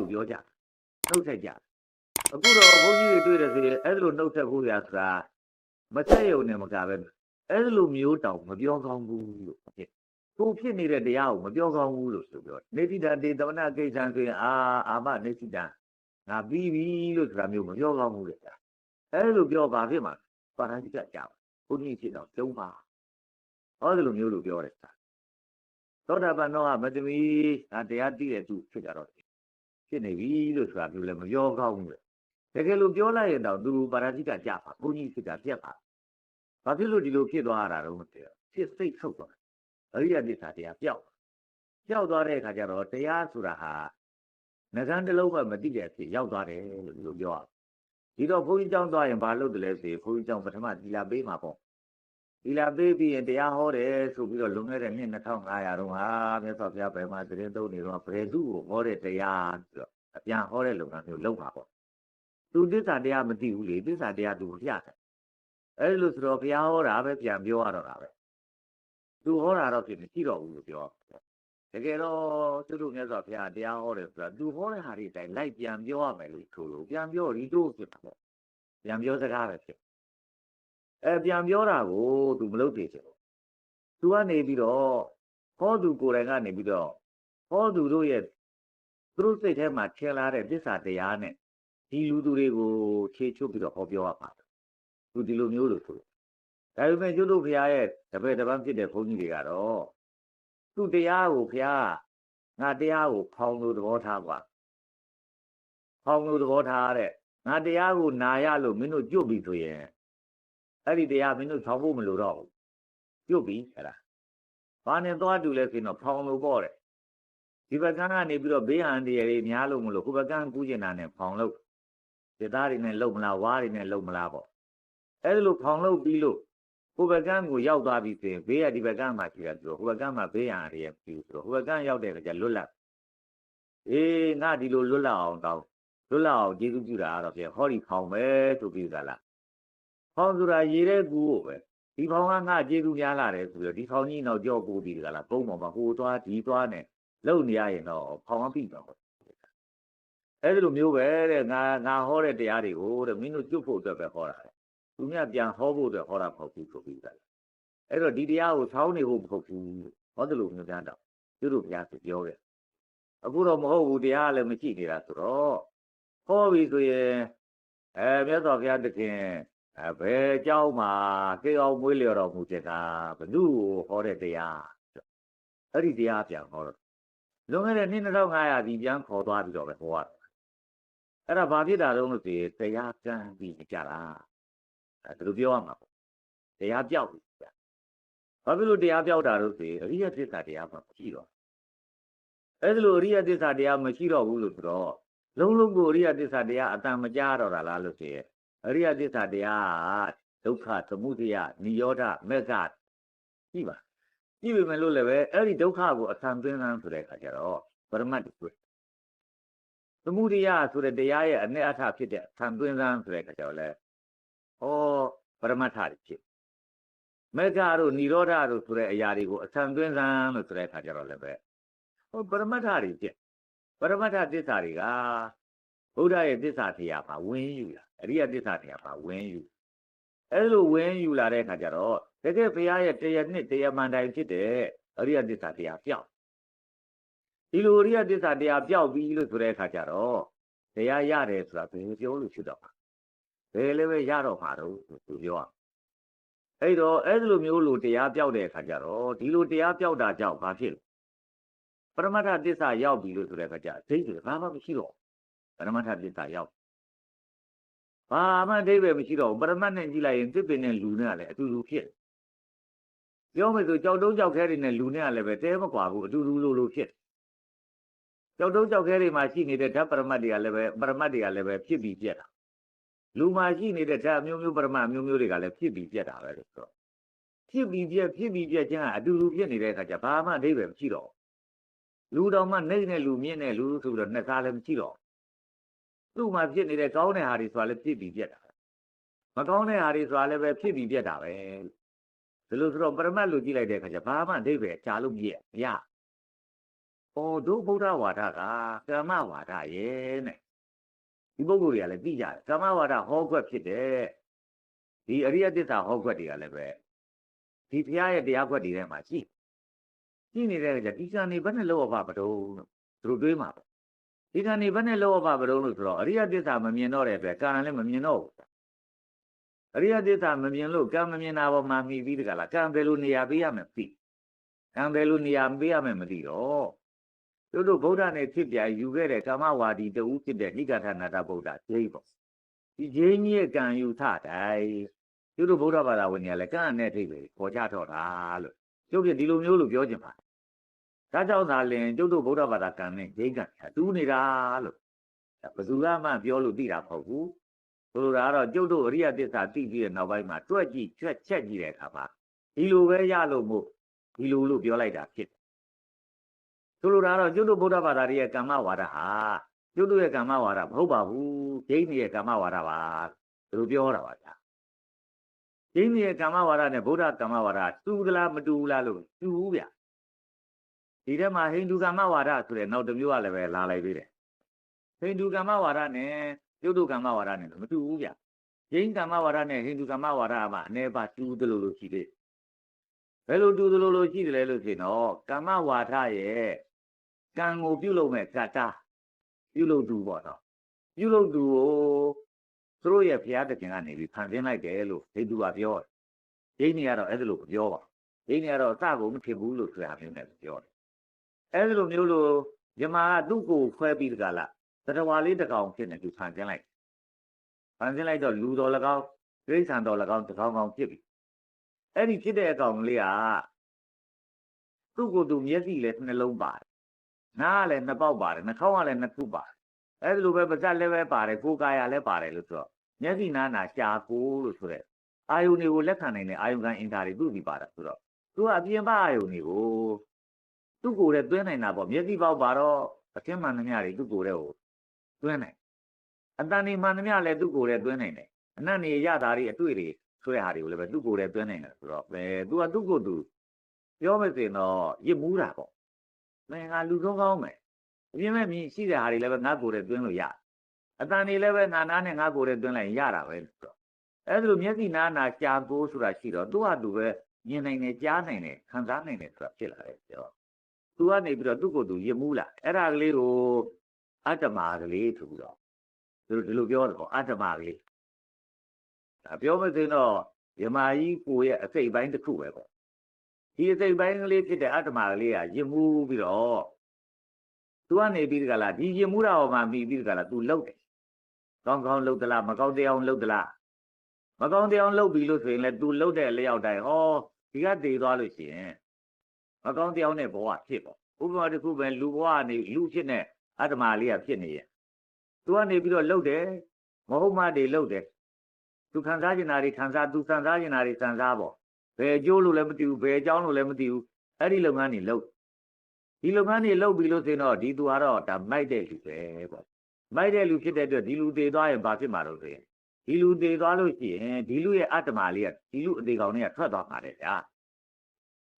လိုပြောကြနှုတ်ဆက်ကြအခုတော့ဘုန်းကြီးတွေတွေ့တယ်ဆိုရင်အဲ့လိုနှုတ်ဆက်ဖို့ရဆိုတာမဆက်ရုံနဲ့မကပဲအဲ့လိုမျိုးတောင်မပြောကောင်းဘူးလို့ဖြစ်ကိုဖြစ်နေတဲ့တရားကိုမပြောကောင်းဘူးလို့ဆိုပြောနေတိတံတေသမနာကိစ္စံဆိုရင်အာအာမနေတိတံငါပြီးပြီလို့ဆိုတာမျိုးမပြောကောင်းဘူးလေအဲ့လိုပြောပါဖြစ်မှာပါရဏိကကြောက်ဘုန်းကြီးဖြစ်တော့ကျုံးပါဟောဒီလိုမျိုးလို့ပြောတယ်သောတာပန်တော့မသမီငါတရားသိတဲ့သူဖြစ်ကြတော့ ဖြစ်နေပြီလို့ဆိုတာမျိုးလည်းမပြောကောင်းဘူးလေတကယ်လို့ပြောလိုက်ရင်တော့သူပါရဏိကကြပါဘုန်းကြီးဖြစ်တာပြက်ပါဘာဖြစ်လို့ဒီလိုဖြစ်သွားရတာတော့မသိဘူးဖြစ်စိတ်ထုတ်သွားအရိယသစ္စာတရားပျောက်ပျောက်သွားတဲ့အခါကျတော့တရားဆိုတာဟာငကန်းတစ်လုံးမှမသိတဲ့အဖြစ်ရောက်သွားတယ်လို့ဒီလိုပြောရဒီတော့ဘုန်းကြီးကျောင်းသွားရင်ဘာလုပ်တယ်လဲဆိုရင်ဘုန်းကြီးကျောင်းပထမသီလာပေးမှာပေါ့ သီလာပေးပြီးရင်တရားဟောတယ်ဆိုပြီးတော့လွန်ခဲ့တဲ့နှစ်2500တုန်းဟာမြတ်စွာဘုရားဘယ်မှာသတင်းသုံးနေတော့ဘယ်သူ့ကိုဟောတဲ့တရားဆိုတော့အပြန်ဟောတဲ့လုပ်ငန်းမျိုးလုပ်ပါပေါ့သူသစ္စာတရားမသိဘူးလေသစ္စာတရားသူပြတယ်အဲ့လိုဆိုတော့ဘုရားဟောတာပဲပြန်ပြောရတော့တာပဲသူဟောတာတော့ဖြစ်မရှိတော့ဘူးလို့ပြောတကယ်တော့သူတို့မြတ်စွာဘုရားတရားဟောတယ်ဆိုတာသူဟောတဲ့ဟာတွေအတိုင်းလိုက်ပြန်ပြောရမယ်လို့ဆိုလို့ပြန်ပြောရီတို့ဖြစ်တာပေါ့ပြန်ပြောစကားပဲဖြစ် အဲပြန်ပြောတာကိုသူမလုပ်သေးချင်ဘူးသူကနေပြီးတော့ဟောသူကိုယ်တိုင်ကနေပြီးတော့ဟောသူတို့ရဲ့သူတို့စိတ်ထဲမှာထင်လာတဲ့သစ္စာတရားနဲ့ဒီလူသူတွေကိုခြေချွတ်ပြီးတော့ဟောပြောရမှာသူဒီလိုမျိုးလို့ဆိုလို့ဒါပေမဲ့ကျွတ်တို့ဘုရားရဲ့တပည့်တပန်းဖြစ်တဲ့ဘုန်းကြီးတွေကတော့သူ့တရားကိုဘုရားငါတရားကိုဖောင်းလို့သဘောထားပါဖောင်းလို့သဘောထားတဲ့ငါတရားကိုနာရလို့မင်းတို့ကြွပြီဆိုရင် အဲ့ဒီတရားမင်းတို့ဖောင်းဖို့မလိုတော့ဘူးကြွပြီအဲ့ဒါဘာနဲ့သွားတူလဲဆိုရင်တော့ဖောင်းလို့ပေါ့တဲ့ဒီဘက်ကန်းကနေပြီးတော့ဘေးဟန်တရားတွေများလို့မလို့ဟိုဘက်ကန်းကူးကျင်တာနဲ့ဖောင်းလို့ဒီသားတွေနဲ့လုံမလားဝါးတွေနဲ့လုံမလားပေါ့အဲ့ဒါလို့ဖောင်းလို့ပြီးလို့ဟိုဘက်ကန်းကိုရောက်သွားပြီဆိုရင်ဘေးကဒီဘက်ကန်းမှာရှိတာဆိုတော့ဟိုဘက်ကန်းမှာဘေးရန်တွေပြီးဆိုတော့ဟိုဘက်ကန်းရောက်တဲ့အခါကျလွတ်လပ်အေးငါဒီလိုလွတ်လပ်အောင်တောင်းလွတ်လပ်အောင်ကျေးဇူးပြုတာကတော့ပြန်ဟောဒီဖောင်းပဲဆိုပြီးသားလား ဖောင်းဆိုတာရေတဲ့ကူကိုပဲဒီဖောင်းကငါကျေးဇူးများလာတယ်ဆိုတော့ဒီဖောင်းကြီးတော့ကြောက်ကိုပြီးတကလားပုံပေါ်မှာဟိုသွားဒီသွားနဲ့လုံနေရရင်တော့ဖောင်းမပြီးပါဘူးအဲ့ဒီလိုမျိုးပဲတဲ့ငါငါဟောတဲ့တရားတွေကိုတဲ့မင်းတို့ကျွတ်ဖို့အတွက်ပဲဟောတာသူမြတ်ပြန်ဟောဖို့အတွက်ဟောတာမဟုတ်ဘူးဆိုပြီးသားအဲ့တော့ဒီတရားကိုဆောင်းနေဖို့မဟုတ်ဘူးဟောတယ်လို့မျိုးများတော့သူတို့ဘုရားဆိုပြောခဲ့အခုတော့မဟုတ်ဘူးတရားလည်းမရှိနေတာဆိုတော့ဟောပြီဆိုရင်အဲမြတ်စွာဘုရားတခင် အဲဘယ်အကြောင်းမှာကေအောင်မွေးလျော်တော်မူခြင်းကဘ누구ကိုဟောတဲ့တရားအဲ့ဒီတရားပြန်ဟောတော့လွန်ခဲ့တဲ့နှစ်2500ဒီပြန်ခေါ်သွားပြီးတော့ပဲဟောရအဲ့ဒါဘာဖြစ်တာတုံးလို့ဒီတရားကန်းပြီးကြတာအဲဒါလိုပြောရမှာပေါ့တရားပြောက်ပြီဗျာဘာဖြစ်လို့တရားပြောက်တာလို့ဆိုရင်အရိယသစ္စာတရားမှမရှိတော့အဲ့ဒါလိုအရိယသစ္စာတရားမရှိတော့ဘူးလို့ဆိုတော့လုံးလုံးကိုအရိယသစ္စာတရားအတန်မကြားတော့တာလားလို့ဆိုရင် အရိယသစ္စာတရားဒုက္ခသမုဒယနိရောဓမေဃကြည့်ပါကြည့်ပေမဲ့လို့လည်းပဲအဲ့ဒီဒုက္ခကိုအဆံသွင်းသန်းဆိုတဲ့အခါကျတော့ပရမတ်တွေ့သမုဒယဆိုတဲ့တရားရဲ့အ내အထဖြစ်တဲ့အဆံသွင်းသန်းဆိုတဲ့အခါကျတော့လေဩပရမတ်ထတွေဖြစ်မေဃတို့និရောဓတို့ဆိုတဲ့အရာတွေကိုအဆံသွင်းသန်းလို့ဆိုတဲ့အခါကျတော့လည်းပဲဟောပရမတ်ထတွေဖြစ်ပရမတ်ထသစ္စာတွေက ဘုရားရဲ့သစ္စာတရားမှာဝင်ယူလာအရိယသစ္စာတရားမှာဝင်ယူအဲလိုဝင်ယူလာတဲ့အခါကျတော့တကယ်ဘုရားရဲ့တရားနှစ်တရားမှန်တိုင်ဖြစ်တဲ့အရိယသစ္စာတရားပြောက်ဒီလိုအရိယသစ္စာတရားပြောက်ပြီလို့ဆိုတဲ့အခါကျတော့တရားရတယ်ဆိုတာဘယ်ပြောလို့ဖြစ်တော့မှာဘယ်လည်းပဲရတော့မှာတော့သူပြောရအဲ့တော့အဲ့ဒီလိုမျိုးလိုတရားပြောက်တဲ့အခါကျတော့ဒီလိုတရားပြောက်တာကြောင့်ဘာဖြစ်လဲပရမတ္ထသစ္စာရောက်ပြီလို့ဆိုတဲ့အခါကျအဓိပ္ပာယ်ဘာမှမရှိတော့ ပရမတ္ထသစ္စာရောက်ဘာမှအဓိပ္ပာယ်မရှိတော့ပရမတ်နဲ့ကြည့်လိုက်ရင်သစ်ပင်နဲ့လူနဲ့ကလည်းအတူတူဖြစ်ပြောမယ်ဆိုကြောက်တုံးကြောက်ခဲတွေနဲ့လူနဲ့ကလည်းပဲတဲမကွာဘူးအတူတူလိုလိုဖြစ်ကြောက်တုံးကြောက်ခဲတွေမှာရှိနေတဲ့ဓာတ်ပရမတ်တွေကလည်းပဲပရမတ်တွေကလည်းပဲဖြစ်ပြီးပြက်တာလူမှာရှိနေတဲ့ဓာတ်မျိုးမျိုးပရမတ်မျိုးမျိုးတွေကလည်းဖြစ်ပြီးပြက်တာပဲလို့ဆိုတော့ဖြစ်ပြီးပြက်ဖြစ်ပြီးပြက်ခြင်းကအတူတူဖြစ်နေတဲ့အခါကျဘာမှအဓိပ္ပာယ်မရှိတော့လူတော်မှနှိမ့်တဲ့လူမြင့်တဲ့လူဆိုပြီးတော့နှစ်ကားလည်းမရှိတော့ သူ့မှာဖြစ်နေတဲ့ကောင်းတဲ့ဟာတွေဆိုတာလည်းဖြစ်ပြီးပြက်တာမကောင်းတဲ့ဟာတွေဆိုတာလည်းပဲဖြစ်ပြီးပြက်တာပဲဒီလိုဆိုတော့ပရမတ်လူကြည့်လိုက်တဲ့အခါကျဘာမှအဓိပ္ပာယ်ကြားလို့မရမရဩဩတို့ဗုဒ္ဓဝါဒကကမ္မဝါဒရဲ့နဲ့ဒီပုဂ္ဂိုလ်တွေကလည်းသိကြတယ်ကမ္မဝါဒဟောကွက်ဖြစ်တယ်ဒီအရိယသစ္စာဟောကွက်တွေကလည်းပဲဒီဘုရားရဲ့တရားကွက်တွေထဲမှာရှိရှိနေတဲ့ကြဒီကံနေဘယ်နဲ့လောက်ပါပတုံးလို့သူတို့တွေးမှာပေါ့ ဒီကံနေဘယ်နဲ့လောက်ပါပတုံးလို့ဆိုတော့အရိယသစ္စာမမြင်တော့တဲ့အတွက်ကံလည်းမမြင်တော့ဘူးအရိယသစ္စာမမြင်လို့ကံမမြင်တာပေါ်မှာမိပြီးတကလားကံဘယ်လိုနေရာပေးရမယ်သိကံဘယ်လိုနေရာပေးရမယ်မသိတော့တို့တို့ဗုဒ္ဓနဲ့ဖြစ်ပြယူခဲ့တဲ့ကာမဝါဒီတူဖြစ်တဲ့နိဂထနာတဗုဒ္ဓဂျိပေါ့ဒီဂျိကြီးရဲ့ကံယူထတိုင်းတို့တို့ဗုဒ္ဓဘာသာဝင်တွေကလည်းကံနဲ့ထိပ်ပဲပေါ်ကြတော့တာလို့ကျုပ်ပြဒီလိုမျိုးလို့ပြောချင်ပါ ဒါကြောင့်သာလင်ကျုပ်တို့ဗုဒ္ဓဘာသာကံနဲ့ဂျိကံတူးနေတာလို့ဘယ်သူမှပြောလို့သိတာမဟုတ်ဘူးဆိုလိုတာကတော့ကျုပ်တို့အရိယသစ္စာသိပြီးတဲ့နောက်ပိုင်းမှာတွက်ကြည့်ချက်ချက်ကြည့်တဲ့အခါမှာဒီလိုပဲရလို့မို့ဒီလိုလို့ပြောလိုက်တာဖြစ်တယ်ဆိုလိုတာကတော့ကျွတ်တို့ဗုဒ္ဓဘာသာရဲ့ကမ္မဝါဒဟာကျွတ်တို့ရဲ့ကမ္မဝါဒမဟုတ်ပါဘူးဂျိန်းရဲ့ကမ္မဝါဒပါဒီလိုပြောတာပါဗျာဂျိန်းရဲ့ကမ္မဝါဒနဲ့ဗုဒ္ဓကမ္မဝါဒတူသလားမတူဘူးလားလို့တူဘူးဗျာ ဒီထဲမှာဟိန္ဒူကမ္မဝါဒဆိုတဲ့နောက်တစ်မျိုးကလည်းပဲလာလိုက်သေးတယ်ဟိန္ဒူကမ္မဝါဒနဲ့ကျွတ်တို့ကမ္မဝါဒနဲ့မတူဘူးဗျာဂျိန်းကမ္မဝါဒနဲ့ဟိန္ဒူကမ္မဝါဒမှာအနေပါတူသလိုလိုရှိသေးဘယ်လိုတူသလိုလိုရှိတယ်လဲလို့ဆိုရင်တော့ကမ္မဝါဒရဲ့ကံကိုပြုလုပ်မဲ့ကတ္တာပြုလုပ်သူပေါ့နော်ပြုလုပ်သူကိုသူတို့ရဲ့ဘုရားတခင်ကနေပြီးဖန်ဆင်းလိုက်တယ်လို့ဒိဋ္ဌုကပြောတယ်ဒိဋ္ဌိကတော့အဲ့ဒါလို့မပြောပါဒိဋ္ဌိကတော့အစကုန်မဖြစ်ဘူးလို့ဆိုတာမျိုးနဲ့ပြောတယ် အဲ့ဒါလိုမျိုးလို့ယမကသူ့ကိုခွဲပြီးတကလားတတဝါလေးတကောင်ဖြစ်နေသူဖန်ဆင်းလိုက်ဖန်ဆင်းလိုက်တော့လူတော်၎င်းဒိဋ္ဌံတော်၎င်းတကောင်ကောင်ဖြစ်ပြီအဲ့ဒီဖြစ်တဲ့အကောင်လေးကသူ့ကိုယ်သူမျက်စိလည်းနှလုံးပါတယ်နားကလည်းနှစ်ပေါက်ပါတယ်နှာခေါင်းကလည်းနှစ်ခုပါတယ်အဲ့ဒီလိုပဲပါးစပ်လည်းပဲပါတယ်ကိုယ်ကာယလည်းပါတယ်လို့ဆိုတော့မျက်စိနားနာရှာကိုလို့ဆိုတဲ့အာယုန်တွေကိုလက်ခံနိုင်တဲ့အာယုန်ခံအင်တာတွေသူ့ဒီပါတာဆိုတော့သူကအပြင်ပအာယုန်တွေကို သူ့ကိုယ်နဲ့တွင်းနိုင်တာပေါ့မျက်စိပေါက်ပါတော့အထင်မှန်သမျှတွေသူ့ကိုယ်နဲ့ကိုတွင်းနိုင်အတန်ဒီမှန်သမျှလည်းသူ့ကိုယ်နဲ့တွင်းနိုင်တယ်အနတ်နေရတာတွေအတွေ့တွေဆွဲဟာတွေကိုလည်းပဲသူ့ကိုယ်နဲ့တွင်းနိုင်တယ်ဆိုတော့အဲသူကသူ့ကိုယ်သူပြောမစင်တော့ရစ်မှုတာပေါ့မင်းကလူဆုံးကောင်းမယ်အပြင်းမဲ့မြင်ရှိတဲ့ဟာတွေလည်းပဲငါကိုယ်နဲ့တွင်းလို့ရအတန်တွေလည်းပဲနာနာနဲ့ငါကိုယ်နဲ့တွင်းလိုက်ရတာပဲဆိုတော့အဲ့ဒါလိုမျက်စိနာနာကြာကိုဆိုတာရှိတော့သူ့ဟာသူပဲမြင်နိုင်တယ်ကြားနိုင်တယ်ခံစားနိုင်တယ်ဆိုတာဖြစ်လာတယ်ပြော သူကနေပြီးတော့သူ့ကိုယ်သူရစ်မှုလာအဲ့ဒါကလေးကိုအတ္တမာကလေးဆိုပြီးတော့သူတို့ဒီလိုပြောတယ်ပေါ့အတ္တမာကလေးဒါပြောမစင်းတော့ယမာကြီးကိုရဲ့အစိတ်ပိုင်းတစ်ခုပဲပေါ့ဒီအစိတ်ပိုင်းကလေးဖြစ်တဲ့အတ္တမကလေးကယင်မှုပြီးတော့သူကနေပြီးတကလားဒီယင်မှုတာဟောမှမိပြီးတကလား तू လှုပ်တယ်ကောင်းကောင်းလှုပ်သလားမကောင်းတရားလှုပ်သလားမကောင်းတရားလှုပ်ပြီလို့ဆိုရင်လည်း तू လှုပ်တဲ့လျောက်တိုင်းဟောဒီကတည်သွားလို့ရှိရင် မကောင်းတရားနဲ့ဘဝဖြစ်ပေါ့ဥပမာတစ်ခုပဲလူဘဝကနေလူဖြစ်တဲ့အတ္တမလေးကဖြစ်နေရဲ့ तू ကနေပြီးတော့လှုပ်တယ်မဟုတ်မှတွေလှုပ်တယ်သူခံစားကျင်တာတွေခံစားသူခံစားကျင်တာတွေခံစားပေါ့ဘယ်အကျိုးလို့လည်းမသိဘူးဘယ်အကြောင်းလို့လည်းမသိဘူးအဲ့ဒီလုပ်ငန်းတွေလုပ်ဒီလုပ်ငန်းတွေလုပ်ပြီးလို့ဆိုရင်တော့ဒီသူကတော့ဒါမိုက်တဲ့လူပဲပေါ့မိုက်တဲ့လူဖြစ်တဲ့အတွက်ဒီလူသေးသွားရင်ဘာဖြစ်မှာတော့ဆိုရင်ဒီလူသေးသွားလို့ရှိရင်ဒီလူရဲ့အတ္တမလေးကဒီလူအသေးကောင်တွေကထွက်သွားမှာတယ်ဗျာ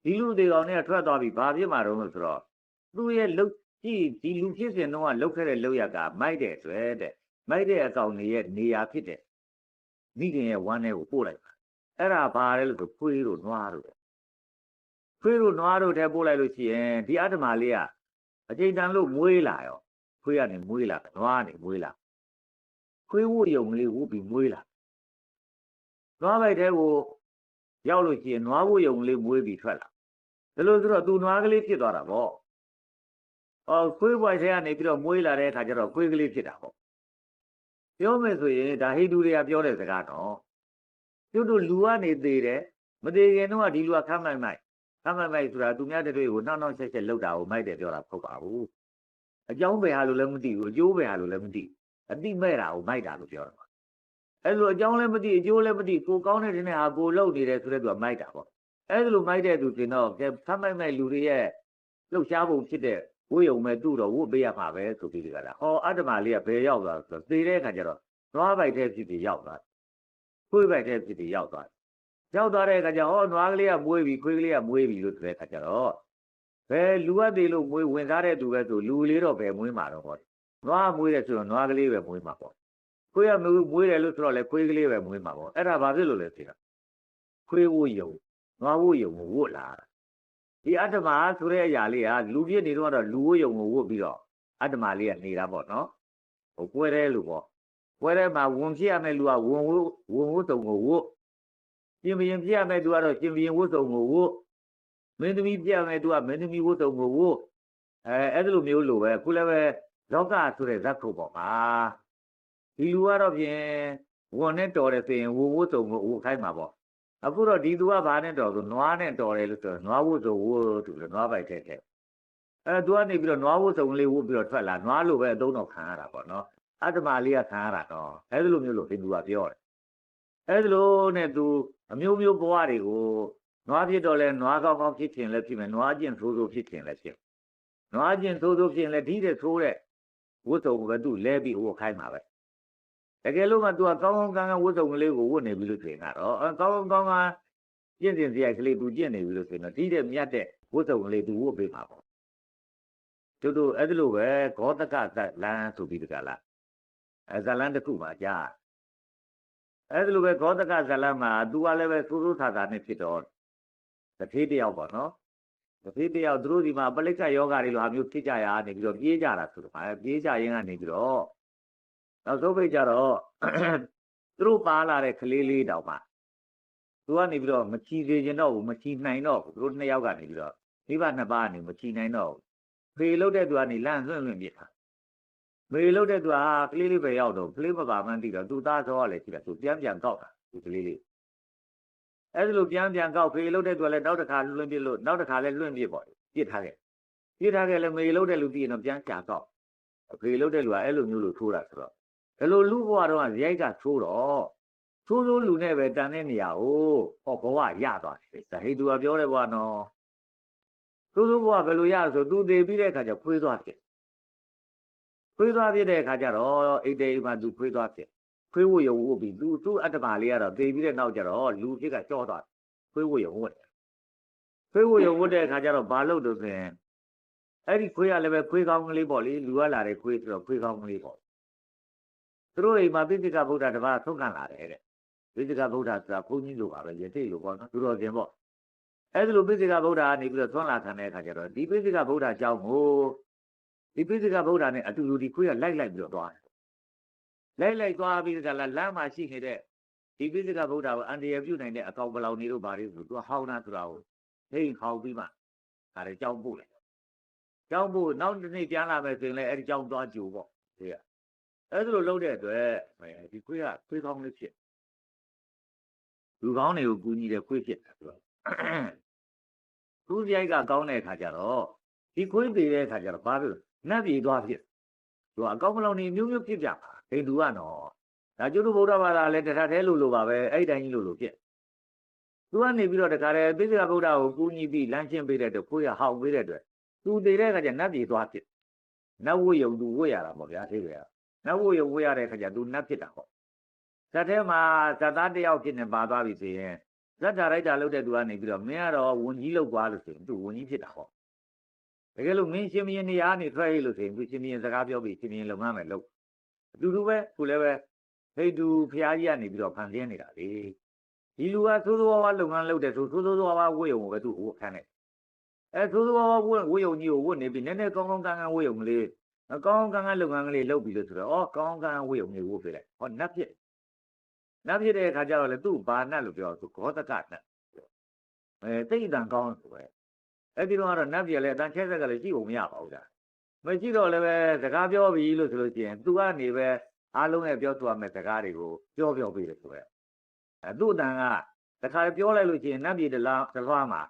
ဒီလူအသေးကောင်တွေကထွက်သွားပြီးဘာဖြစ်မှာတော့လို့ဆိုတော့သူ့ရဲ့လုတ်ကြည့်ဒီလူဖြစ်စဉ်တော့လုတ်ခဲ့တဲ့လုတ်ရကမိုက်တဲ့အတွက်တဲ့မိုက်တဲ့အကောင်တွေရဲ့နေရာဖြစ်တဲ့မိခင်ရဲ့ဝမ်းထဲကိုပို့လိုက်အဲ့ဒါဘာလဲလို့ဆိုဖွေးတို့နွားတို့ဖွေးတို့နွားတို့ထဲပို့လိုက်လို့ရှိရင်ဒီအတ္တမလေးကအကျိန်တန်လို့မွေးလာရောဖွေးကနေမွေးလာနွားနေမွေးလာဖွေးဝုတ်ယုံလေးဝုတ်ပြီးမွေးလာနွားဘိုက်ထဲကိုရောက်လို့ရှိရင်နွားဝုတ်ယုံလေးမွေးပြီးထွက်လာ ဒါလို့ဆိုတော့သူနွားကလေးဖြစ်သွားတာပေါ့အော်ခွေးဘွိုက်ထဲကနေပြီးတော့မွေးလာတဲ့အခါကျတော့ခွေးကလေးဖြစ်တာပေါ့ပြောမယ်ဆိုရင်ဒါဟိန္ဒူတွေကပြောတဲ့စကားတော့ကျုပ်တို့လူကနေသေးတယ်မသေးခင်တော့ဒီလူကခမ်းမိုက်မိုက်ခမ်းမိုက်မိုက်ဆိုတာသူများတဲ့တွေကိုနှောက်နှောက်ချက်ချက်လောက်တာကိုမိုက်တယ်ပြောတာမဟုတ်ပါဘူးအကြောင်းပဲဟာလို့လည်းမသိဘူးအကျိုးပဲဟာလို့လည်းမသိအတိမဲ့တာကိုမိုက်တာလို့ပြောတာပါအဲ့လိုအကြောင်းလည်းမသိအကျိုးလည်းမသိကိုကောင်းတဲ့တဲ့ဟာကိုလောက်နေတယ်ဆိုတဲ့သူကမိုက်တာပေါ့ အဲ့လိုမိုက်တဲ့သူတင်တော့ကဲခမ်းမိုက်မိုက်လူတွေရဲ့လှုပ်ရှားပုံဖြစ်တဲ့ဝိယုံမဲ့သူ့တော့ဝုတ်ပေးရမှာပဲဆိုပြီးဒီကလာဟောအတ္တမလေးကဘယ်ရောက်သွားဆိုတော့သေတဲ့အခါကျတော့သွားပိုက်တဲ့ဖြစ်ပြီးရောက်သွားခွေးဘက်ထဲဖြစ်ပြီးရောက်သွားတယ်ရောက်သွားတဲ့အခါကျဟောနွားကလေးကမွေးပြီခွေးကလေးကမွေးပြီလို့ဆိုတဲ့အခါကျတော့သဘယ်လူကသေးလို့မွေးဝင်စားတဲ့သူပဲဆိုလူလေးတော့ပဲမွေးမှာတော့ဟောနွားမွေးတယ်ဆိုတော့နွားကလေးပဲမွေးမှာပေါ့ခွေးကမွေးမွေးတယ်လို့ဆိုတော့လေခွေးကလေးပဲမွေးမှာပေါ့အဲ့ဒါဘာဖြစ်လို့လဲဆိုတာခွေးဝတ်ယုံ နွားဝတ်ယုံကိုဝတ်လာတာဒီအတ္တမဆိုတဲ့အရာလေးကလူပြည့်နေတော့ကတော့လူဝတ်ယုံကိုဝတ်ပြီးတော့အတ္တမလေးကနေတာပေါ့နော်ဟိုပွဲတဲ့လူပေါ့ပွဲတဲ့မှာဝင်ဖြစ်ရမယ့်လူကဝင်ဝတ်ဝင်ဝတ်စုံကိုဝတ်ပြင်ပြင်ဖြစ်ရမယ့်သူကတော့ပြင်ပြင်ဝတ်စုံကိုဝတ်မင်းသမီးပြရမယ့်သူကမင်းသမီးဝတ်စုံကိုဝတ်အဲအဲ့လိုမျိုးလိုပဲခုလည်းပဲလောကဆိုတဲ့ဇတ်ခုပေါ့ပါဒီလူကတော့ဖြင့်ဝန်နဲ့တော်တယ်ဆိုရင်ဝဝတ်စုံကိုဝတ်ခိုင်းမှာပေါ့ အခုတော့ဒီသူကဘာနဲ့တော်ဆိုနွားနဲ့တော်တယ်လို့ဆိုတော့နွားဝတ်စုံဝတ်သူလည်းနွားပိုက်ထဲထဲအဲသူကနေပြီးတော့နွားဝတ်စုံလေးဝတ်ပြီးတော့ထွက်လာနွားလိုပဲအသုံးတော့ခံရတာပေါ့နော်အတ္တမလေးကခံရတာတော့အဲ့လိုမျိုးလို့ဟိန္ဒူကပြောတယ်အဲ့လိုနဲ့သူအမျိုးမျိုးဘဝတွေကိုနွားဖြစ်တော့လဲနွားကောင်းကောင်းဖြစ်ခြင်းလည်းဖြစ်မယ်နွားကျင်ဆိုးဆိုးဖြစ်ခြင်းလည်းဖြစ်နွားကျင်ဆိုးဆိုးဖြစ်ရင်လည်းဒီတဲ့ဆိုးတဲ့ဝတ်စုံကိုပဲသူလဲပြီးဝတ်ခိုင်းမှာပဲ တကယ်လို့မှသူကကောင်းကောင်းကန်းကန်းဝတ်စုံကလေးကိုဝတ်နေပြီလို့ထင်တာတော့အဲကောင်းကောင်းကောင်းကန်းကျင့်စဉ်စရိုက်ကလေးသူကျင့်နေပြီလို့ဆိုရင်တော့ဒီတဲ့မြတ်တဲ့ဝတ်စုံကလေးသူဝတ်ပေးမှာပေါ့တို့တို့အဲ့ဒါလိုပဲဂောတကဇလန်းဆိုပြီးတကလားအဲဇလန်းတစ်ခုမှာကြားအဲ့ဒါလိုပဲဂောတကဇလန်းမှာသူကလည်းပဲစိုးစိုးသာသာနဲ့ဖြစ်တော့တထေးတယောက်ပေါ့နော်တထေးတယောက်သူတို့ဒီမှာပလိက္ခယောဂတွေလိုဟာမျိုးဖြစ်ကြရနေပြီးတော့ပြေးကြတာဆိုတော့အဲပြေးကြရင်ကနေပြီးတော့ နောက်ဆုံးပိတ်ကြတော့သူတို့ပါလာတဲ့ကလေးလေးတောင်မှသူကနေပြီးတော့မချီစေချင်တော့ဘူးမချီနိုင်တော့ဘူးသူတို့နှစ်ယောက်ကနေပြီးတော့မိဘနှစ်ပါးကနေမချီနိုင်တော့ဘူးဖေလုတ်တဲ့သူကနေလန့်ဆွန့်လွင့်ပြစ်တာမေလုတ်တဲ့သူကကလေးလေးပဲရောက်တော့ကလေးမပါမှန်းသိတော့သူသားစောကလည်းရှိတယ်သူပြန်ပြန်ကောက်တာဒီကလေးလေးအဲ့ဒါလိုပြန်ပြန်ကောက်ဖေလုတ်တဲ့သူကလည်းနောက်တစ်ခါလွင့်ပြစ်လို့နောက်တစ်ခါလည်းလွင့်ပြစ်ပေါ့ပြစ်ထားခဲ့ပြစ်ထားခဲ့လည်းမေလုတ်တဲ့လူသိရင်တော့ပြန်ချကောက်ဖေလုတ်တဲ့လူကအဲ့လိုမျိုးလို့ထိုးတာဆိုတော့ ဒီလိုလူဘဝတော့ရိုက်ကထိုးတော့ထိုးထိုးလူနဲ့ပဲတန်တဲ့နေရာကိုဟောဘဝရသွားတယ်ဇဟိတုကပြောတယ်ဘဝနော်ထိုးထိုးဘဝဘယ်လိုရဆိုသူသေးပြီးတဲ့အခါကျခွေးသွားဖြစ်ခွေးသွားဖြစ်တဲ့အခါကျတော့အိတ်တေးမှသူခွေးသွားဖြစ်ခွေးဝရုံဝုတ်ပြီးသူသူ့အတ္တမလေးကတော့သေပြီးတဲ့နောက်ကျတော့လူဖြစ်ကကြောသွားခွေးဝရုံဝတ်တယ်ခွေးဝရုံဝတ်တဲ့အခါကျတော့ဘာလို့လို့ဆိုရင်အဲ့ဒီခွေးကလည်းပဲခွေးကောင်းကလေးပေါ့လေလူကလာတဲ့ခွေးဆိုတော့ခွေးကောင်းကလေးပေါ့ သူတို့အိမ်မှာပိဋကဗုဒ္ဓတပါးဆုံးခံလာတယ်တဲ့ပိဋကဗုဒ္ဓဆိုတာဘုန်းကြီးလိုပါပဲယတိလိုပေါ့နော်သူတော်ရှင်ပေါ့အဲ့ဒီလိုပိဋကဗုဒ္ဓကနေပြီးတော့သွန်လာခံတဲ့အခါကျတော့ဒီပိဋကဗုဒ္ဓအကြောင်းကိုဒီပိဋကဗုဒ္ဓနဲ့အတူတူဒီခွေးကလိုက်လိုက်ပြီးတော့သွားတယ်လိုက်လိုက်သွားပြီးကြလားလမ်းမှာရှိနေတဲ့ဒီပိဋကဗုဒ္ဓကိုအန္တရာယ်ပြုနိုင်တဲ့အကောင်ပလောင်နေလို့ဘာလို့ဆိုသူဟောင်းတာဆိုတာကိုဟိန်ခေါင်းပြီးမှဒါလည်းကြောင်းပို့လိုက်ကြောင်းပို့နောက်တစ်နေ့ပြန်လာမယ်ဆိုရင်လည်းအဲ့ဒီကြောင်းသွားကြိုပေါ့ဒီက အဲ့ဒါလိုလုပ်တဲ့အတွက်ဒီခွေးကခွေးကောင်းလေးဖြစ်လူကောင်းတွေကိုကူညီတဲ့ခွေးဖြစ်တယ်သူကသူ့ရိုက်ကကောင်းတဲ့အခါကျတော့ဒီခွေးသေးတဲ့အခါကျတော့ဘာဖြစ်လဲနတ်ပြည်သွားဖြစ်သူကအကောင်းမလောင်နေမျိုးမျိုးဖြစ်ကြပါဟိန္ဒူကနော်ဒါကျုပ်တို့ဗုဒ္ဓဘာသာလည်းတထထဲလို့လို့ပါပဲအဲ့တိုင်းကြီးလို့လို့ဖြစ်သူကနေပြီးတော့တခါတည်းပိစိကဗုဒ္ဓကိုကူညီပြီးလမ်းရှင်းပေးတဲ့အတွက်ခွေးကဟောင်ပေးတဲ့အတွက်သူသေးတဲ့အခါကျနတ်ပြည်သွားဖြစ်နတ်ဝိယုံသူဝိရတာပေါ့ဗျာသိကြရ နတ်ဝိယုံဝိရတဲ့အခါကျသူနတ်ဖြစ်တာပေါ့ဇတ်ထဲမှာဇတ်သားတယောက်ဖြစ်နေပါသွားပြီဆိုရင်ဇတ်တာရိုက်တာလုပ်တဲ့သူကနေပြီးတော့မင်းကတော့ဝန်ကြီးလောက်သွားလို့ဆိုရင်သူဝန်ကြီးဖြစ်တာပေါ့တကယ်လို့မင်းရှင်မင်းနေရာနေထွက်ရလို့ဆိုရင်သူရှင်မင်းစကားပြောပြီးရှင်မင်းလုံငန်းမယ်လို့အတူတူပဲခုလည်းပဲဟိတ်တူဖျားကြီးကနေပြီးတော့ဖန်ဆင်းနေတာလေဒီလူကသိုးသိုးဝါးဝါလုပ်ငန်းလုပ်တယ်ဆိုသိုးသိုးဝါးဝါဝွေယုံကိုပဲသူ့ဟိုခန်းတယ်အဲသိုးသိုးဝါးဝါဝွေဝွေယုံကြီးကိုဝတ်နေပြီးနည်းနည်းကောင်းကောင်းကန်းကန်းဝွေယုံကလေး ကောင်းကောင်းကန်းကန်းလုပ်ငန်းကလေးလုပ်ပြီးလို့ဆိုတော့ဩကောင်းကောင်းကန်းဝွေယုံလေးဝတ်ပြလိုက်ဟောနတ်ဖြစ်နတ်ဖြစ်တဲ့အခါကျတော့လေသူ့ဘာနတ်လို့ပြောသူဂောတကနတ်အဲတိတ်တန်ကောင်းဆိုပဲအဲ့ဒီတော့ကတော့နတ်ပြည်လည်းအတန်ချဲဆက်ကလည်းရှိဖို့မရပါဘူးဒါမရှိတော့လည်းပဲစကားပြောပြီလို့ဆိုလို့ရှိရင်သူကနေပဲအားလုံးနဲ့ပြောသွားမဲ့စကားတွေကိုပြောပြောပေးတယ်ဆိုရဲအဲသူ့အတန်ကတခါပြောလိုက်လို့ရှိရင်နတ်ပြည်တလားတလွားမှာ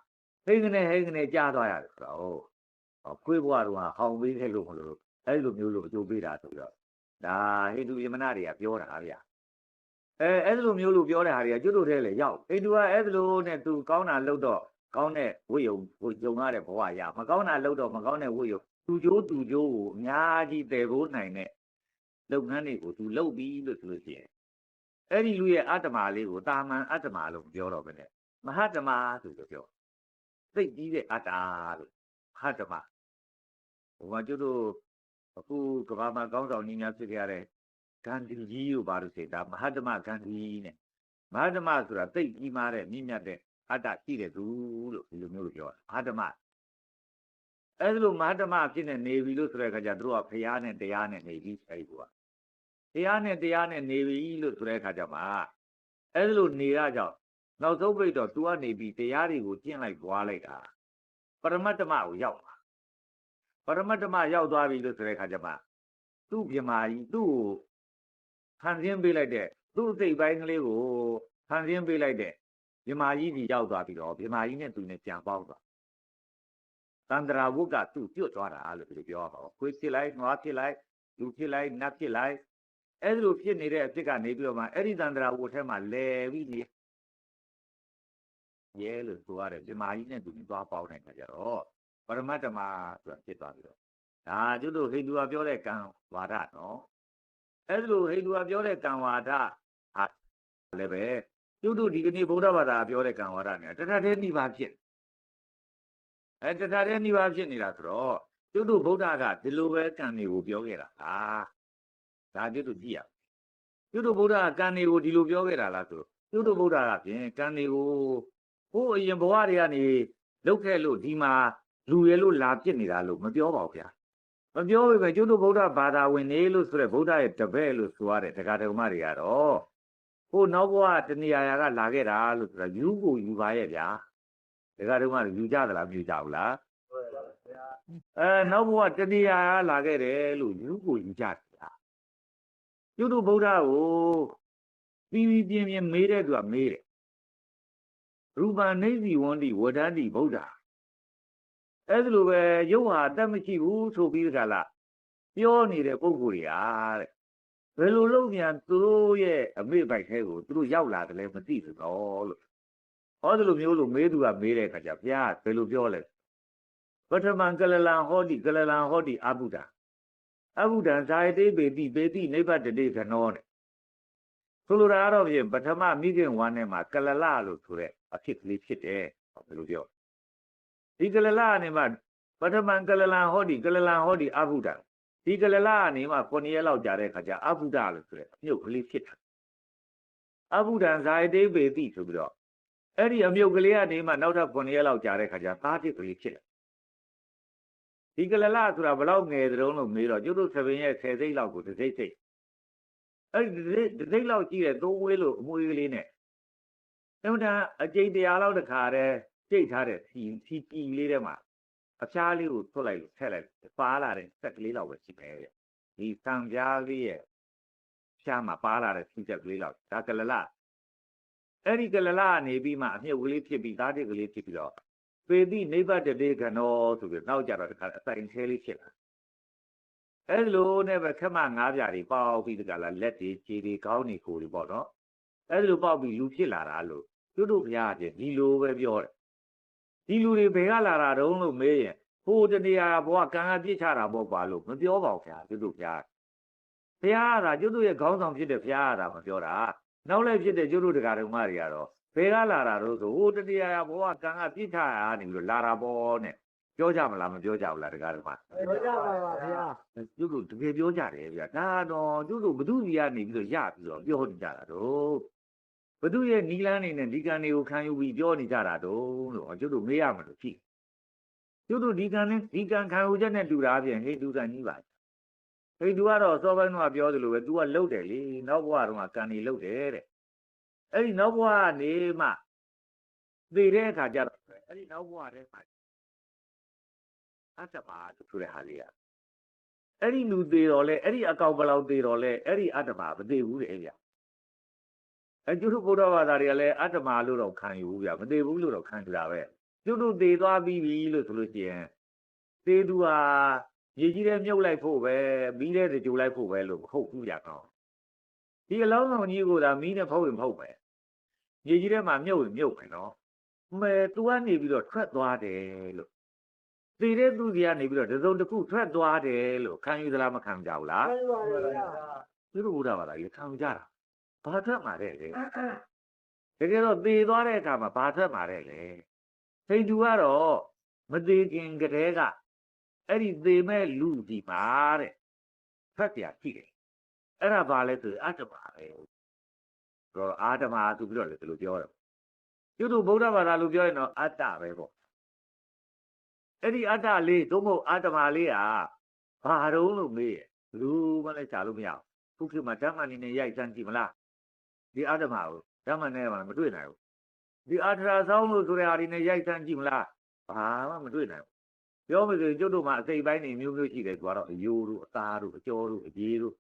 ဟိန်းကနေဟိန်းကနေကြားသွားရတယ်ဆိုတော့ဟုတ်ခွေးဘွားတို့ကဟောင်ပေးခဲ့လို့မလို့ အဲ့လိုမျိုးလို့အကျိုးပေးတာဆိုပြီးတော့ဒါဟိန္ဒူယမနာတွေကပြောတာဗျာအဲအဲ့လိုမျိုးလို့ပြောတဲ့ဟာတွေကကျွတ်တို့ထဲလေရောက်ဟိန္ဒူကအဲ့လိုနဲ့သူကောင်းတာလုပ်တော့ကောင်းတဲ့ဝိယုံဝိယုံရတဲ့ဘဝရမကောင်းတာလုပ်တော့မကောင်းတဲ့ဝိယုံသူကျိုးသူကျိုးကိုအများကြီးတည်ဖို့နိုင်တဲ့လုပ်ငန်းတွေကိုသူလုပ်ပြီးလို့ဆိုလို့ရှိရင်အဲ့ဒီလူရဲ့အတ္တမလေးကိုတာမန်အတ္တမလို့ပြောတော့ပဲနဲ့မဟာတ္တမဆိုလို့ပြောသိကြီးတဲ့အတ္တလို့ဟာတမဟိုမှာကျတို့ အခုကမ္ဘာမှာကောင်းဆောင်ကြီးများဖြစ်ခဲ့ရတဲ့ဂန္ဒီကြီးကိုပါလို့ဆိုတာမဟာတမဂန္ဒီနဲ့မဟာတမဆိုတာသိပ်ကြီးမားတဲ့မြင့်မြတ်တဲ့အတ္တရှိတဲ့သူလို့ဒီလိုမျိုးလို့ပြောတာမဟာတမအဲ့ဒါလို့မဟာတမအဖြစ်နဲ့နေပြီလို့ဆိုတဲ့အခါကျသူတို့ကဖျားနဲ့တရားနဲ့နေပြီအဲ့ဒီကတရားနဲ့တရားနဲ့နေပြီလို့ဆိုတဲ့အခါကျမှအဲ့ဒါလို့နေရကြောင့်နောက်ဆုံးပိတ်တော့ तू ကနေပြီးတရားတွေကိုကျင့်လိုက်သွားလိုက်တာပရမတ္တမကိုရောက်တာ ပရမတ္တမရောက်သွားပြီလို့ဆိုတဲ့အခါကျမှသူ့ပြမာကြီးသူ့ကိုခံစင်းပေးလိုက်တဲ့သူ့စိတ်ပိုင်းကလေးကိုခံစင်းပေးလိုက်တဲ့ပြမာကြီးကြီးရောက်သွားပြီးတော့ပြမာကြီးနဲ့သူနဲ့ကြံပေါင်းသွားတန္တရာဝုတ်ကသူ့ပြုတ်သွားတာလို့ဒီလိုပြောရပါဘူးခွေးဖြစ်လိုက်နွားဖြစ်လိုက်လူဖြစ်လိုက်နတ်ဖြစ်လိုက်အဲ့ဒီလိုဖြစ်နေတဲ့အဖြစ်ကနေပြီးတော့မှအဲ့ဒီတန္တရာဝုတ်ထဲမှာလဲပြီးနေရဲလို့ဆိုရတယ်ပြမာကြီးနဲ့သူသွားပေါင်းတဲ့ခါကျတော့ပ ရမတ္တမဆိုတာဖြစ်သွားပြီးတော့ဒါကျွတ်တို့ဟိန္ဒူကပြောတဲ့ကံဝါဒနော်အဲ့ဒီလိုဟိန္ဒူကပြောတဲ့ကံဝါဒဟာလည်းပဲကျွတ်တို့ဒီကနေ့ဗုဒ္ဓဘာသာပြောတဲ့ကံဝါဒနဲ့တထထဲနိဗ္ဗာန်ဖြစ်အဲတထထဲနိဗ္ဗာန်ဖြစ်နေတာဆိုတော့ကျွတ်တို့ဗုဒ္ဓကဒီလိုပဲကံတွေကိုပြောခဲ့တာဟာဒါကျွတ်တို့ကြည့်ရကျွတ်တို့ဗုဒ္ဓကကံတွေကိုဒီလိုပြောခဲ့တာလားဆိုတော့ကျွတ်တို့ဗုဒ္ဓကဖြင့်ကံတွေကိုဟိုးအရင်ဘဝတွေကနေလုတ်ခဲ့လို့ဒီမှာ လူရဲလို့လာပြစ်နေတာလို့မပြောပါဘူးဗျာမပြောပေမဲ့ကျွတ်တို့ဗုဒ္ဓဘာသာဝင်နေလို့ဆိုတဲ့ဗုဒ္ဓရဲ့တပည့်လို့ဆိုရတဲ့တရားတော်မတွေကတော့ဟိုနောက်ဘဝတဏှာရာကလာခဲ့တာလို့ဆိုတာယူကိုယူပါရဲ့ဗျာတရားတော်မတွေယူကြသလားမယူကြဘူးလားအဲနောက်ဘဝတဏှာရာကလာခဲ့တယ်လို့ယူကိုယူကြတယ်ဗျာကျွတ်တို့ဗုဒ္ဓကိုပြီးပြီးပြင်းပြင်းမေးတဲ့သူကမေးတယ်ရူပနိစီဝန္တိဝဒန္တိဗုဒ္ဓ အဲ့ဒါလိုပဲရုပ်ဟာအသက်မရှိဘူးဆိုပြီးကြလားပြောနေတဲ့ပုံကိုယ်တွေအားတဲ့ဘယ်လိုလုပ်မြန်သူတို့ရဲ့အမေပိုက်ခဲကိုသူတို့ရောက်လာတယ်လဲမသိဘူးတော့လို့ဟောဒီလိုမျိုးလို့မေးသူကမေးတဲ့အခါကျဘုရားဘယ်လိုပြောလဲပထမံကလလံဟောတိကလလံဟောတိအဘုဒ္ဓအဘုဒ္ဓံဇာယတိပေတိပေတိနိဗ္ဗတတိခနောတဲ့ဆိုလိုတာကတော့ဖြင့်ပထမမိခင်ဝမ်းထဲမှာကလလလို့ဆိုတဲ့အဖြစ်ကလေးဖြစ်တယ်ဘယ်လိုပြော ဒီကလလအနေမှာပထမံကလလံဟောတိကလလံဟောတိအဘုဒ္ဓဒီကလလအနေမှာ9ရက်လောက်ကြာတဲ့ခါကျအဘုဒ္ဓလို့ဆိုတဲ့အမြုပ်ကလေးဖြစ်တာအဘုဒ္ဓံဇာယတိပေတိဆိုပြီးတော့အဲ့ဒီအမြုပ်ကလေးကနေမှနောက်ထပ်9ရက်လောက်ကြာတဲ့ခါကျသားတစ်ကလေးဖြစ်တယ်ဒီကလလဆိုတာဘယ်လောက်ငယ်တုံးလို့မေးတော့ကျွတ်တို့သပင်ရဲ့10စိတ်လောက်ကိုတစ်စိတ်စိတ်အဲ့ဒီတစ်စိတ်လောက်ကြီးတဲ့သုံးဝေးလို့အမွေကလေးနဲ့အမှန်တန်အကျိတ်တရားလောက်တခါတည်း ကြိတ်ထားတဲ့စီစီပီလေးထဲမှာအဖျားလေးကိုထွက်လိုက်လို့ထက်လိုက်ပါလာတဲ့ဆက်ကလေးလောက်ပဲရှိမယ်တဲ့ဒီဆံပြားလေးရဲ့ဖျားမှာပါလာတဲ့စီချက်ကလေးလောက်ဒါကလလအဲ့ဒီကလလကနေပြီးမှအမြုပ်ကလေးဖြစ်ပြီးသားတစ်ကလေးဖြစ်ပြီးတော့ပေတိနိဗ္ဗတတေကနောဆိုပြီးနောက်ကြတော့တခါအစိုင်သေးလေးဖြစ်လာအဲ့လိုနဲ့ပဲခက်မငားပြားတွေပေါက်ပြီးတကလားလက်တွေခြေတွေကောင်းနေကိုယ်တွေပေါ့နော်အဲ့လိုပေါက်ပြီးလူဖြစ်လာတာလို့သူတို့ဘုရားချင်းဒီလိုပဲပြောတယ် ဒီလူတွေဘယ်ကလာတာတုံးလို့မေးရင်ဟိုတနေရာဘဝကံကပြစ်ချတာပေါ့ပါလို့မပြောပါဘူးဗျာသူတို့ဘုရားဘုရားကကျွတ်တို့ရဲ့ခေါင်းဆောင်ဖြစ်တဲ့ဘုရားကမပြောတာနောက်လည်းဖြစ်တဲ့ကျွတ်တို့တရားတော်မတွေကတော့ဘယ်ကလာတာတော့ဆိုဟိုတနေရာဘဝကံကပြစ်ချရာနေပြီးတော့လာတာပေါ့နဲ့ပြောကြမလားမပြောကြဘူးလားတရားတော်မပြောကြပါပါဗျာကျွတ်တို့တကယ်ပြောကြတယ်ဗျာဒါတော့ကျွတ်တို့ဘုသူစီကနေပြီးတော့ရပြီးတော့ပြောနေကြတာတော့ ဘသူရဲ့နီလန်းနေနဲ့ဒီကံတွေကိုခံယူပြီးပြောနေကြတာတော့လို့ကျွတ်တို့မေးရမှာလို့ဖြစ်ကျွတ်တို့ဒီကံနဲ့ဒီကံခံယူချက်နဲ့တူတာပြင်ဟေတူကံကြီးပါဟေတူကတော့စောပိုင်းတော့ပြောသလိုပဲ तू ကလှုပ်တယ်လေနောက်ဘဝတုန်းကကံနေလှုပ်တယ်တဲ့အဲ့ဒီနောက်ဘဝကနေမှသိတဲ့အခါကျတော့အဲ့ဒီနောက်ဘဝထဲမှာအတ္တပါဆိုတဲ့ဟာလေးကအဲ့ဒီလူသေးတော့လဲအဲ့ဒီအကောင်ဘယ်လောက်သေးတော့လဲအဲ့ဒီအတ္တပါမသေးဘူးလေဗျ အကျုပ်ဗုဒ္ဓဘာသာတွေကလည်းအတ္တမလို့တော့ခံယူဘူးဗျမသေးဘူးလို့တော့ခံကြတာပဲကျုပ်တို့သေးသွားပြီးပြီလို့ဆိုလို့ရှိရင်သေးသူဟာရေကြီးတဲ့မြုပ်လိုက်ဖို့ပဲမီးတဲ့ကြိုလိုက်ဖို့ပဲလို့မဟုတ်ဘူးဗျကောင်းဒီအလောင်းဆောင်ကြီးကိုသာမီးနဲ့ဖုတ်ရင်ဖုတ်ပဲရေကြီးထဲမှာမြုပ်ရင်မြုပ်ပဲနော်မဲသူကနေပြီးတော့ထွက်သွားတယ်လို့သေတဲ့သူစီကနေပြီးတော့တစုံတစ်ခုထွက်သွားတယ်လို့ခံယူသလားမခံကြဘူးလားမှန်ပါဗျာသူတို့ဘုရားဘာသာကြီးခံကြတာ ဘာထွက်မှာတဲ့လေတကယ်တော့သေသွားတဲ့အခါမှာဘာထွက်မှာတဲ့လေဟိန္ဒူကတော့မသေးခင်ကတည်းကအဲ့ဒီသေမဲ့လူဒီပါတဲ့ဖတ်ပြရှိတယ်အဲ့ဒါဘာလဲဆိုရင်အတ္တပါပဲတော့အာတမဆိုပြီးတော့လေဒီလိုပြောတယ်ကျွတ်တို့ဗုဒ္ဓဘာသာလို့ပြောရင်တော့အတ္တပဲပေါ့အဲ့ဒီအတ္တလေးသို့မဟုတ်အာတမလေးဟာဘာတုံးလို့မေးရဘယ်လူမှလည်းရှားလို့မရဘူးခုခေတ်မှာဓမ္မအနေနဲ့ရိုက်စမ်းကြည့်မလား ဒီအတ္တမကိုဓမ္မနဲ့မှမတွေ့နိုင်ဘူးဒီအာထရာဆောင်လို့ဆိုတဲ့ဟာဒီနဲ့ရိုက်စမ်းကြည့်မလားဘာမှမတွေ့နိုင်ဘူးပြောမယ်ဆိုရင်ကျွတ်တို့မှာအစိတ်ပိုင်းနေမျိုးမျိုးရှိတယ်သူကတော့အယိုးတို့အသားတို့အကြောတို့အကြီးတို့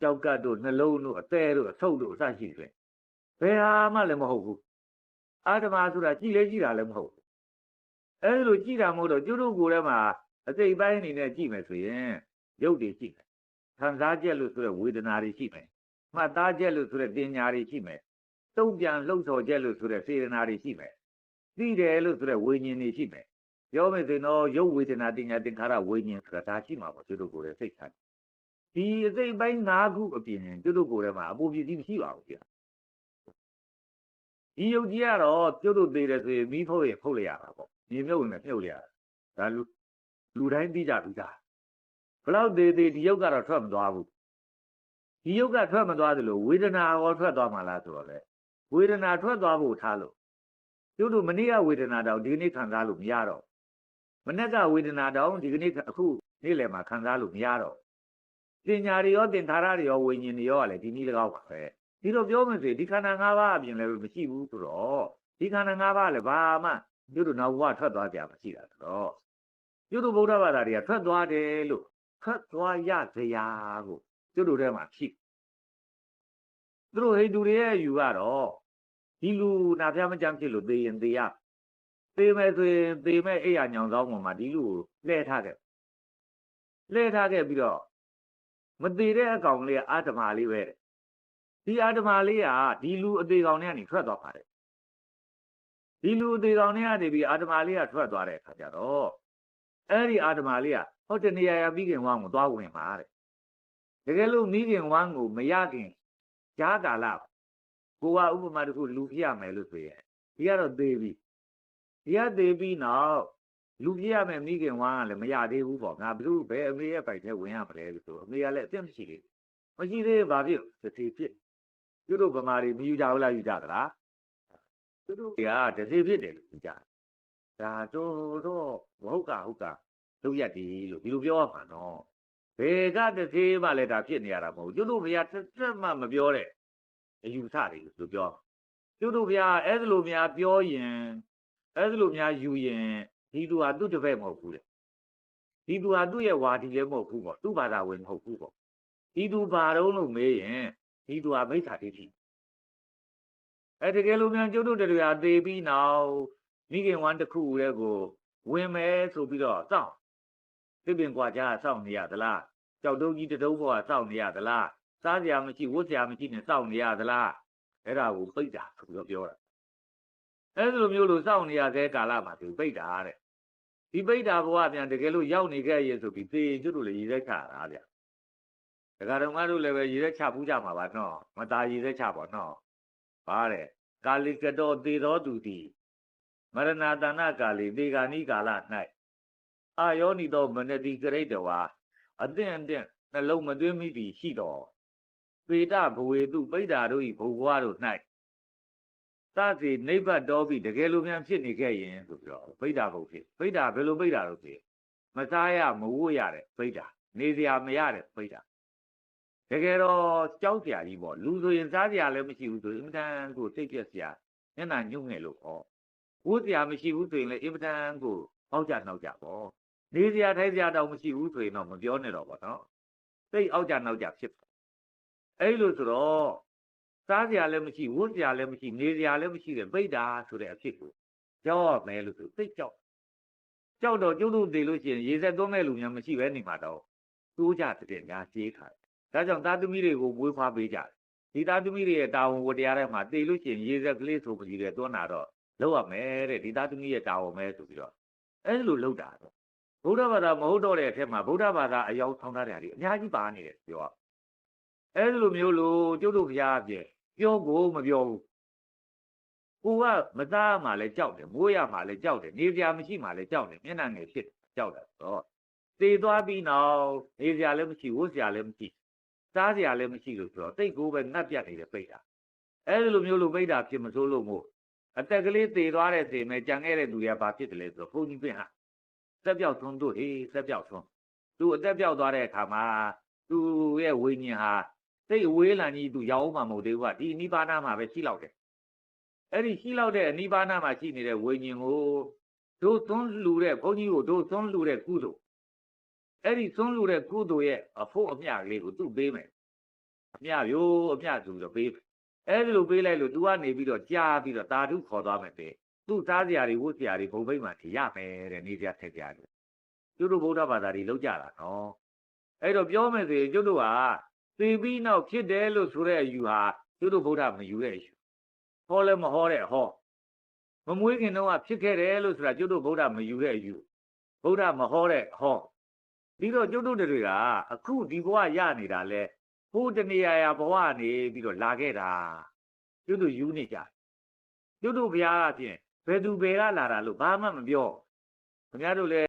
ကြောက်ကတ်တို့နှလုံးတို့အသေးတို့အဆုပ်တို့အစရှိတယ်ဘယ်ဟာမှလည်းမဟုတ်ဘူးအာတမဆိုတာကြည်လဲကြည်တာလည်းမဟုတ်ဘူးအဲဒီလိုကြည်တာမဟုတ်တော့ကျွတ်တို့ကိုယ်ထဲမှာအစိတ်ပိုင်းအနေနဲ့ကြည့်မယ်ဆိုရင်ရုပ်တွေရှိတယ်ခံစားချက်လို့ဆိုတဲ့ဝေဒနာတွေရှိမယ် မှတ်သားချက်လို့ဆိုတဲ့တင်ညာတွေရှိမယ်တုံ့ပြန်လှုပ်ဆော်ချက်လို့ဆိုတဲ့စေတနာတွေရှိမယ်သိတယ်လို့ဆိုတဲ့ဝိညာဉ်တွေရှိမယ်ပြောမယ်ဆိုရင်တော့ရုပ်ဝေဒနာတင်ညာသင်္ခါရဝိညာဉ်ဆိုတာဒါရှိမှာပေါ့ကျွတ်တို့ကိုယ်ရဲ့စိတ်ချမ်းဒီအစိတ်ပိုင်း၅ခုအပြင်ကျွတ်တို့ကိုယ်ထဲမှာအပူပြည့်မရှိပါဘူးကြာဒီယုတ်ကြီးကတော့ကျွတ်တို့သေးတယ်ဆိုရင်မိဖုတ်ရင်ဖုတ်လိုက်ရတာပေါ့မြေမြုပ်ဝင်နဲ့မြုပ်လိုက်ရတာဒါလူလူတိုင်းသိကြပြီးသားဘလောက်သေးသေးဒီယုတ်ကတော့ထွက်မသွားဘူး ဒီယုတ်ကထွက်မသွားသလိုဝေဒနာရောထွက်သွားမှလားဆိုတော့လေဝေဒနာထွက်သွားဖို့ထားလို့ကျွတ်တို့မနေ့ကဝေဒနာတောင်ဒီနေ့ခံစားလို့မရတော့မနေ့ကဝေဒနာတောင်ဒီကနေ့အခုနေ့လယ်မှာခံစားလို့မရတော့တင်ညာတွေရောတင်ထားရတွေရောဝိညာဉ်တွေရောကလည်းဒီနည်း၎င်းပါပဲဒီလိုပြောမယ်ဆိုရင်ဒီခန္ဓာ၅ပါးအပြင်လည်းမရှိဘူးဆိုတော့ဒီခန္ဓာ၅ပါးလည်းဘာမှကျွတ်တို့နောက်ဘဝထွက်သွားကြမရှိတာဆိုတော့ကျွတ်တို့ဗုဒ္ဓဘာသာတွေကထွက်သွားတယ်လို့ထွက်သွားရစရာကို ကျွတ်တို့ထဲမှာရှိသူတို့ဟိန္ဒူတွေရဲ့ယူကတော့ဒီလူနာဖျားမကြမ်းဖြစ်လို့သေရင်သေရသေမယ်ဆိုရင်သေမဲ့အိယာညောင်ဆောင်ပေါ်မှာဒီလူကိုလှည့်ထားခဲ့လှည့်ထားခဲ့ပြီးတော့မသေးတဲ့အကောင်လေးကအာတမလေးပဲဒီအာတမလေးကဒီလူအသေးကောင်တွေကနေထွက်သွားပါတယ်ဒီလူအသေးကောင်တွေကနေပြီးအာတမလေးကထွက်သွားတဲ့အခါကျတော့အဲ့ဒီအာတမလေးကဟောတနေရာရမိခင်ဝမ်းကိုသွားဝင်ပါတဲ့ တကယ်လို့မိခင်ဝမ်းကိုမရခင်ကြားကာလကိုကဥပမာတစ်ခုလူပြရမယ်လို့ဆိုရင်ဒီကတော့သေးပြီဒီကသေးပြီးနောက်လူပြရမယ်မိခင်ဝမ်းကလည်းမရသေးဘူးပေါ့ငါဘလို့ဘယ်အမေရဲ့ပိုက်ထဲဝင်ရမလဲလို့ဆိုအမေကလည်းအသိမရှိသေးဘူးမရှိသေးဘာဖြစ်သတိဖြစ်သူတို့ဗမာတွေမယူကြဘူးလားယူကြသလားသူတို့ကတတိဖြစ်တယ်လို့ယူကြဒါတော့တော့မဟုတ်ကဟုတ်ကလုပ်ရတယ်လို့ဒီလိုပြောရမှာနော် ဘယ်ကတတိမှလည်းဒါဖြစ်နေရတာမဟုတ်သူတို့ဘုရားတစ်သက်မှမပြောတဲ့အယူဆတွေလို့ပြောသူတို့ဘုရားအဲ့ဒါလိုများပြောရင်အဲ့ဒါလိုများယူရင်ဒီသူဟာသူ့တစ်ဖက်မဟုတ်ဘူးတဲ့ဒီသူဟာသူ့ရဲ့ဝါဒီလည်းမဟုတ်ဘူးပေါ့သူ့ဘာသာဝင်မဟုတ်ဘူးပေါ့ဒီသူဘာတော့လို့မေးရင်ဒီသူဟာမိစ္ဆာဒိဋ္ဌိအဲ့တကယ်လို့များကျုပ်တို့တရားသေပြီးနောက်မိခင်ဝမ်းတစ်ခုရဲ့ကိုဝင်မယ်ဆိုပြီးတော့စောင့် သစ်ပင်ကွာကြားစောင့်နေရသလားကြောက်တုံးကြီးတတုံးဘောကစောင့်နေရသလားစားစရာမရှိဝတ်စရာမရှိနဲ့စောင့်နေရသလားအဲ့ဒါကိုပိတ်တာဆိုပြီးတော့ပြောတာအဲ့လိုမျိုးလို့စောင့်နေရတဲ့ကာလမှာသူပိတ်တာတဲ့ဒီပိတ်တာဘဝပြန်တကယ်လို့ရောက်နေခဲ့ရဲ့ဆိုပြီးသေကျွတ်တို့လည်းရည်ရက်ချတာဗျဒကာတော်မတို့လည်းပဲရည်ရက်ချပူးကြမှာပါနော်မตาရည်ရက်ချပါနော်ပါတဲ့ကာလိကတော်သေတော်သူသည်မရဏတဏကာလိသေဂာနိကာလ၌ အာယောနိသောမနတိကရိတဝါအသင့်အသင့်နှလုံးမသွင်းမိသည်ရှိတော်ပေတဘဝေတုပိဋ္ဌာတို့ဤဘုဘွားတို့၌သတိနိဗ္ဗတ်တော်ပြီတကယ်လို့များဖြစ်နေခဲ့ရင်ဆိုပြီးတော့ပိဋ္ဌာဘုဖြစ်ပိဋ္ဌာဘယ်လိုပိဋ္ဌာလို့ဖြစ်မစားရမဝတ်ရတဲ့ပိဋ္ဌာနေစရာမရတဲ့ပိဋ္ဌာတကယ်တော့ကြောက်စရာကြီးပေါ့လူဆိုရင်စားစရာလည်းမရှိဘူးဆိုရင်အင်မတန်ကိုစိတ်ပြက်စရာမျက်နှာညှို့ငယ်လို့ပေါ့ဝတ်စရာမရှိဘူးဆိုရင်လည်းအင်မတန်ကိုအောက်ကြနောက်ကြပေါ့ နေစရာထိုင်စရာတောင်မရှိဘူးဆိုရင်တော့မပြောနဲ့တော့ပေါ့နော်စိတ်အောက်ကြနောက်ကြဖြစ်အဲ့လိုဆိုတော့စားစရာလည်းမရှိဝတ်စရာလည်းမရှိနေစရာလည်းမရှိတဲ့ပိတ်တာဆိုတဲ့အဖြစ်ကိုကြောက်ရမယ်လို့ဆိုသိကြောက်ကြောက်တော့ကျုပ်တို့သိလို့ရှိရင်ရေဆက်သွန်းမဲ့လူများမရှိပဲနေမှာတော့တိုးကြတဲ့များရှင်းခါဒါကြောင့်သားသမီးတွေကိုမွေးဖွားပေးကြတယ်ဒီသားသမီးတွေရဲ့တာဝန်ဝတရားထဲမှာသိလို့ရှိရင်ရေဆက်ကလေးဆိုပြီးတယ်သွန်းတာတော့လောက်ရမယ်တဲ့ဒီသားသမီးရဲ့တာဝန်ပဲဆိုပြီးတော့အဲ့လိုလောက်တာတော့ ဗုဒ္ဓဘာသာမဟုတ်တော့တဲ့အထက်မှာဗုဒ္ဓဘာသာအယောင်ဆောင်ထားတဲ့အရာတွေအများကြီးပါနေတယ်ပြောအဲ့လိုမျိုးလို့ကျုပ်တို့ဘုရားအပြည့်ပြောကိုမပြောဘူးကိုကမသားမှလည်းကြောက်တယ်မိုးရမှလည်းကြောက်တယ်နေပြာမရှိမှလည်းကြောက်တယ်မျက်နှာငယ်ဖြစ်ကြောက်တယ်ဆိုတော့သေသွားပြီးနောက်နေပြာလည်းမရှိဝတ်စရာလည်းမရှိစားစရာလည်းမရှိလို့ဆိုတော့တိတ်ကိုပဲငတ်ပြတ်နေတယ်ပိတ်တာအဲ့ဒီလိုမျိုးလိုပိတ်တာဖြစ်မစိုးလို့မို့အတက်ကလေးသေသွားတဲ့စေမဲ့ကြံခဲ့တဲ့သူတွေကဘာဖြစ်တယ်လဲဆိုတော့ဘုန်းကြီးပင်ဟာ သက်ပြောက်သွန်းတို့ဟေးသက်ပြောက်သွန်းသူအသက်ပြောက်သွားတဲ့အခါမှာသူ့ရဲ့ဝိညာဉ်ဟာစိတ်အဝေးလံကြီးသူရောက်မှမဟုတ်သေးဘူးကဒီနိဗ္ဗာန်မှာပဲရှိလောက်တယ်အဲ့ဒီရှိလောက်တဲ့အနိဗ္ဗာန်မှာရှိနေတဲ့ဝိညာဉ်ကိုတို့သွန်းလူတဲ့ဘုန်းကြီးကိုတို့သွန်းလူတဲ့ကုသိုလ်အဲ့ဒီသွန်းလူတဲ့ကုသိုလ်ရဲ့အဖို့အမျှကလေးကိုသူ့ပေးမယ်အမျှရိုးအမျှဆိုပြီးတော့ပေးမယ်အဲ့ဒီလိုပေးလိုက်လို့ तू ကနေပြီးတော့ကြားပြီးတော့တာဓုခေါ်သွားမယ်တဲ့ သူ့သားစရာတွေဝတ်စရာတွေဘုံဘိတ်မှထရမယ်တဲ့နေကြထက်ကြတယ်ကျုပ်တို့ဗုဒ္ဓဘာသာတွေလောက်ကြတာနော်အဲ့တော့ပြောမယ်ဆိုရင်ကျုပ်တို့ဟာသိပြီးနောက်ဖြစ်တယ်လို့ဆိုတဲ့အယူဟာကျုပ်တို့ဗုဒ္ဓမယူတဲ့အယူဟောလည်းမဟောတဲ့ဟောမမွေးခင်တော့ကဖြစ်ခဲ့တယ်လို့ဆိုတာကျွတ်တို့ဗုဒ္ဓမယူတဲ့အယူဗုဒ္ဓမဟောတဲ့ဟောပြီးတော့ကျွတ်တို့တွေကအခုဒီဘဝရနေတာလဲဟိုတနေရာရာဘဝနေပြီးတော့လာခဲ့တာကျွတ်တို့ယူနေကြကျွတ်တို့ဘုရားအပြင် ဘယ်သူဘယ်ကလာတာလို့ဘာမှမပြောခင်ဗျားတို့လည်း